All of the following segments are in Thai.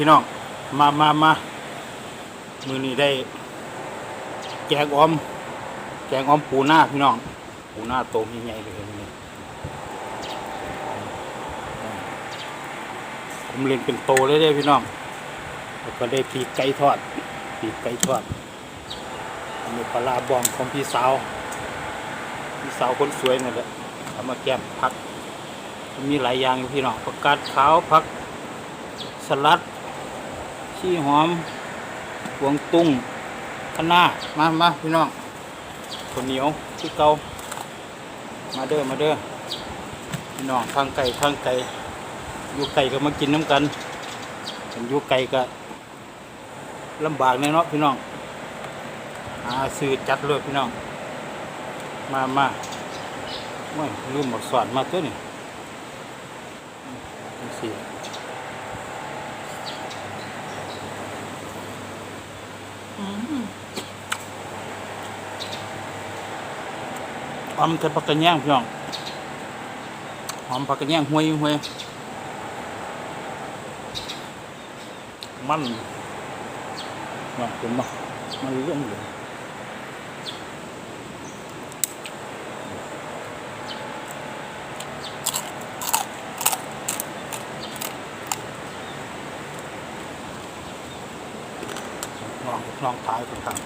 พี่น้อง มามามามือนี้ได้ แกงออม แกงออมปูหน้าพี่น้อง ปูหน้าโตมีใหญ่เลยมื้อนี่ผมเล่นเป็นโตเลยเด้พี่น้องแล้วก็ได้ปีกไก่ทอดปีกไก่ทอดมีปลาบองของพี่สาว พี่สาวคนสวยนั่นแหละเอามาแก้มผัก มีหลายอย่างอยู่พี่น้องผักกาดขาวผักสลัด ขี้หอมหวงตุ้งคะน้ามามาพี่น้องข้าวเหนียวที่เกามาเด้อมาเด้อพี่น้องทางไก่ทางไก่อยู่ไก่ก็มากินน้ำกันกันอยู่ไก่ก็ลำบากแน่นาะพี่น้องหาซื้อจัดเลยพี่น้อง มามาไม่ลืมหมกสอนมาตัวนี่จั หอมแต่ผักกระแยงพี่น้องหอมผักกระแยงห่วยห่วยมันมาเป็นมามันเรื่องเลยลองลองทายคนทาง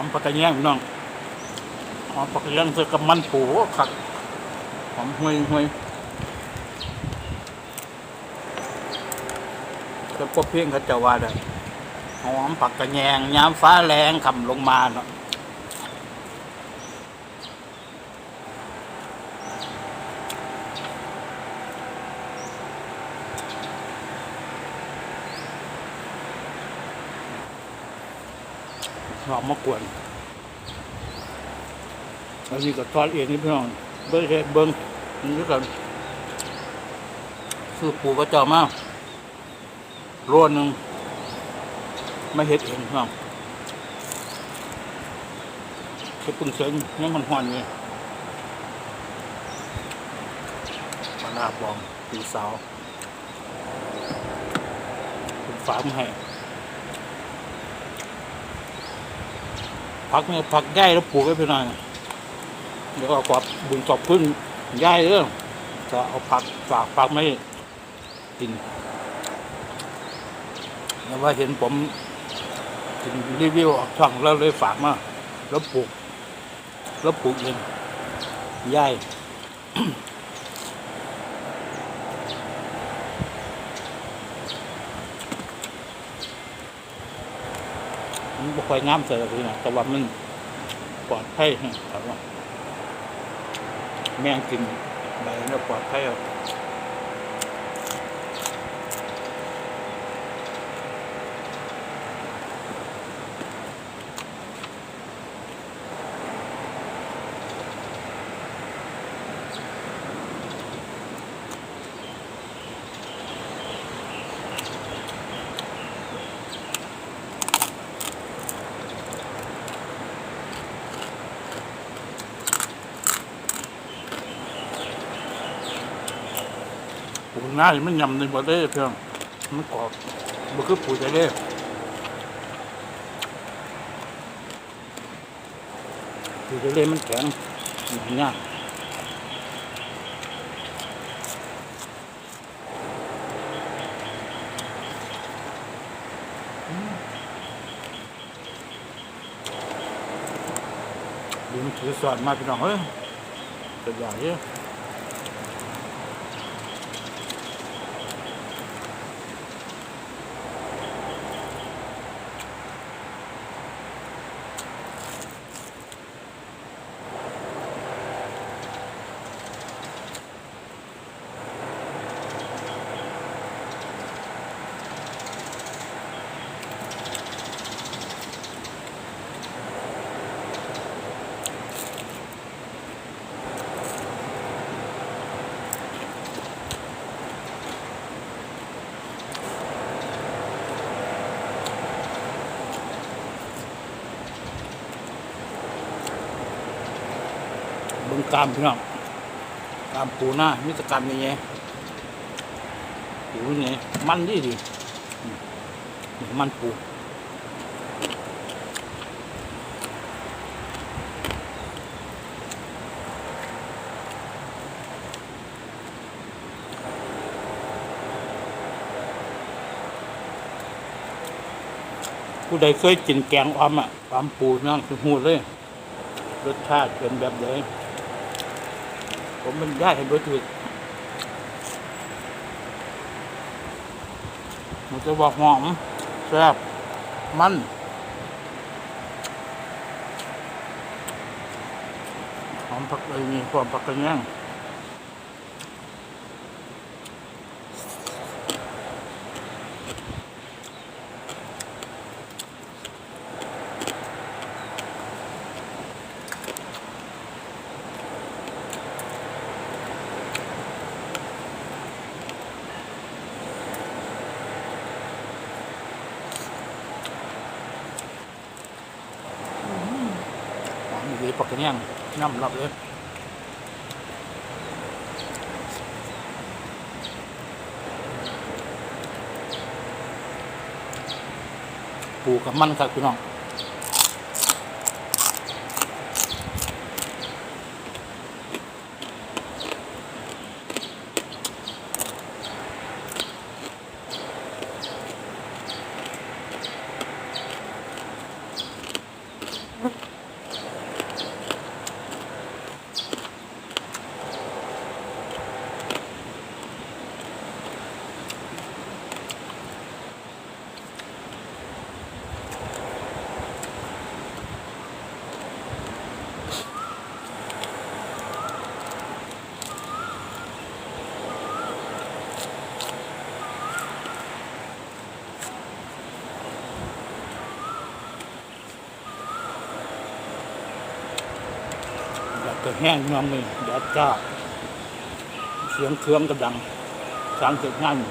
อมผักกระแยงพี่น้องหอมผักกระแยงเจอกับมันปูขักหอมห่วยห่วยแล้วพวกเพียงเขาจะว่าได้หอมผักกระแยงยามฟ้าแรงขำลงมาเนาะ หอมมะกวนอันนี้ก็ทอดเองนี่พี่น้องเบิ้งเฮ็ดเบิ้งนี่ก็ซื้อปูก็เจ้ามาโลหนึ่งไม่เฮ็ดเองพี่น้องเฮ็ดปึ้งเสงยังมันหอนอยู่มาลาบองปีสาวเป็นฝากมาให้ ผักเนี่ยผักย่ายแล้วปลูกไว้เพี่น้อยเดี๋ยวก็ขอบบุญขอบคุณย่ายเด้อจะเอาผักฝากผักไม่กินแล้วว่าเห็นผมกินรีวิวออกช่องแล้วเลยฝากมาแล้วปลูกแล้วปลูกเองย่าย มันบ่ ค่อยงามเสียทีนะแต่ว่ามันปลอดภัยครับว่าแม่งกินใบเนี่ยปลอดภัย ง่ายมันยำในบ่ได้เพียงมันกรอบมันคือปลูกใจเด้ปลูกใจเด้มันแข็งมันยากดูมันถือสอนมาพี่น้องเฮ้ยตัวใหญ่เยอะ บงกามพี่น้องกามปูหน้ามีแตะกามยังไงปูนี่มันดีดีมันปูผู้ใดเคยกินแกงออมอะออมปูนั่นคือหูเลย รสชาติเป็นแบบไหน ผมมันได้เห็นบ่ถูกมันจะบอกหอมแซ่บมันหอมผักอะไรนี่ความผักกระเนียง ปักกระเนียงน้ำรับเลยปูกับมันครับพี่น้อง กจะแห้งน้องนี่แดดจ้าเสียงเครื่องกระดังสร้างเสร็จงานอยู่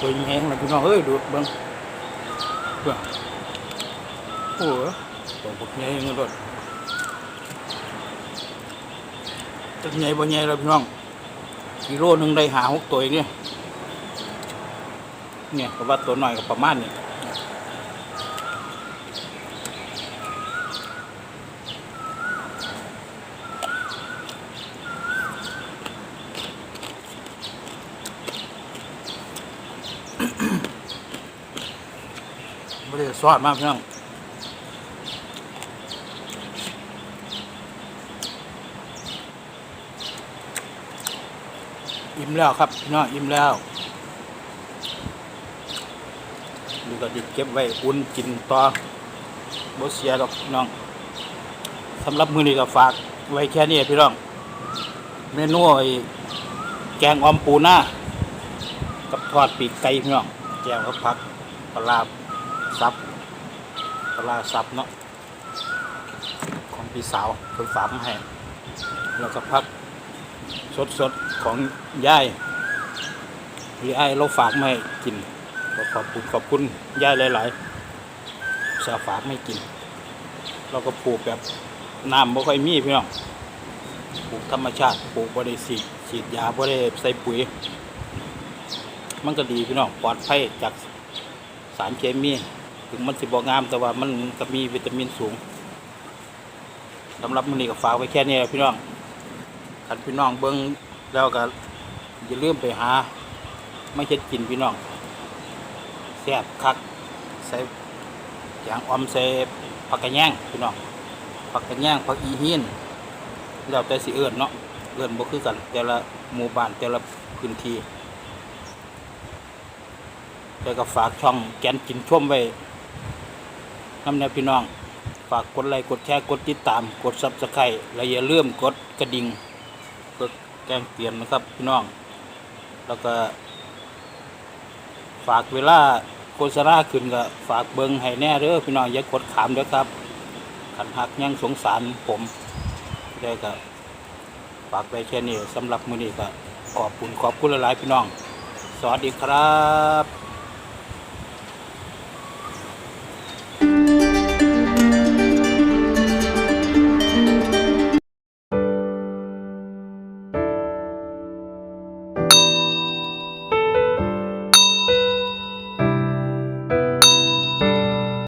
ตัวแห้งนะพี่น้องเอ้ยดูเบิ้งเบิ้งโอ้โหตัวพวกใหญ่เงินรถจะใหญ่บ่ใหญ่แล้วพี่น้องกิโลหนึ่งได้หาหกตัวเองเนี่ยเนี่ยก็ว่าตัวหน่อยก็ประมาณนี้ ซอสมากพี่น้องอิ่มแล้วครับพี่น้องอิ่มแล้วดูก็ดิเก็บไว้อุ่นกินต่อบ่เสียดอกพี่น้องสำหรับมื้อนี้ก็ฝากไว้แค่นี้พี่น้อง เมนูไอ้แกงออมปูนากับทอดปีกไก่พี่น้องแกงกับผักปลาร้าซับ ปลารซับเนาะของพี่สาวเพิ่นฝากมาให้แล้วก็ผักสดสดของยายพี่ไอ้เราฝากไมาให้กินก็ขอบคุณขอบคุณยายหลายๆสาฝากไม่กิน เราก็ปลูกแบบน้ำบ่ค่อยมีพี่น้องปลูกธรรมชาติปลูกบ่ได้สีฉีดยาบ่ได้ใส่ปุ๋ย มันก็ดีพี่น้องปลอดภัยจากสารเคมี ถึงมันสิบ่งามแต่ว่ามันก็มีวิตามินสูงสำหรับมื้อนี้ก็ฝากไว้แค่นี้พี่น้องคันพี่น้องเบิ้งแล้วก็อย่าลืมไปหา ไม่เช็ดกินพี่น้องแซ่บคักใส่อย่างออมใส่ผักกระแยงพี่น้องผักกระแยงผักอีหินแล้วแต่สิเอื้อนเนาะเอื้อนบ่คือกัน แต่ละหมู่บ้านแต่ละพื้นที่แต่ก็ฝากช่องแกนกินช่วมไว้ น้ำแนวพี่น้อง ฝากกดไลค์กดแชร์กดติดตาม กดซับสไครต์และอย่าลืมกดกระดิ่งเพื่อแจ้งเตือนนะครับพี่น้อง แล้วก็ ฝากเวลาโฆษณาขึ้นก็ฝากเบิ้งให้แน่เด้อพี่น้องอย่ากดขามเด้อครับขันหักยังสงสารผมได้ก็ฝากไปแค่นี้สำหรับมือนี้ก็ขอบคุณขอบคุณหลายๆพี่น้อง สวัสดีครับ